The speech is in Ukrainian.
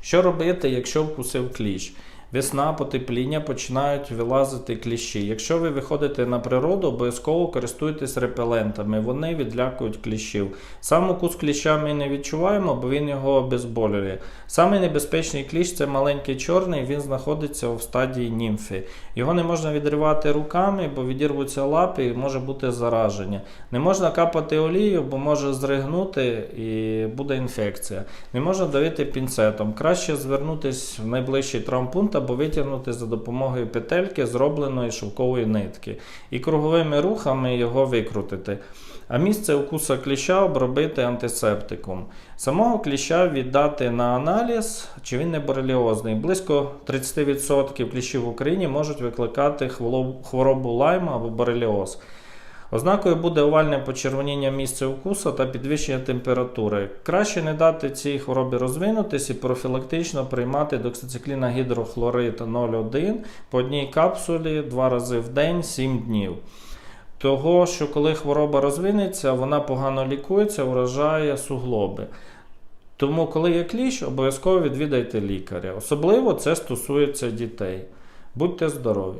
Що робити, якщо вкусив кліщ? Весна, потепління починають вилазити кліщі. Якщо ви виходите на природу, обов'язково користуйтесь репелентами. Вони відлякують кліщів. Сам укус кліща ми не відчуваємо, бо він його обезболює. Самий небезпечний кліщ це маленький чорний, він знаходиться в стадії німфи. Його не можна відривати руками, бо відірвуться лапи і може бути зараження. Не можна капати олію, бо може зригнути і буде інфекція. Не можна давити пінцетом. Краще звернутися в найближчий травмпункт або витягнути за допомогою петельки, зробленої шовкової нитки, і круговими рухами його викрутити. А місце укуса кліща обробити антисептиком. Самого кліща віддати на аналіз, чи він не бореліозний. Близько 30% кліщів в Україні можуть викликати хворобу лайма або бореліоз. Ознакою буде овальне почервоніння місця укусу та підвищення температури. Краще не дати цій хворобі розвинутися і профілактично приймати доксицикліна гідрохлорид 0,1 по одній капсулі два рази в день 7 днів. Того, що коли хвороба розвинеться, вона погано лікується, вражає суглоби. Тому, коли є кліщ, обов'язково відвідайте лікаря. Особливо це стосується дітей. Будьте здорові!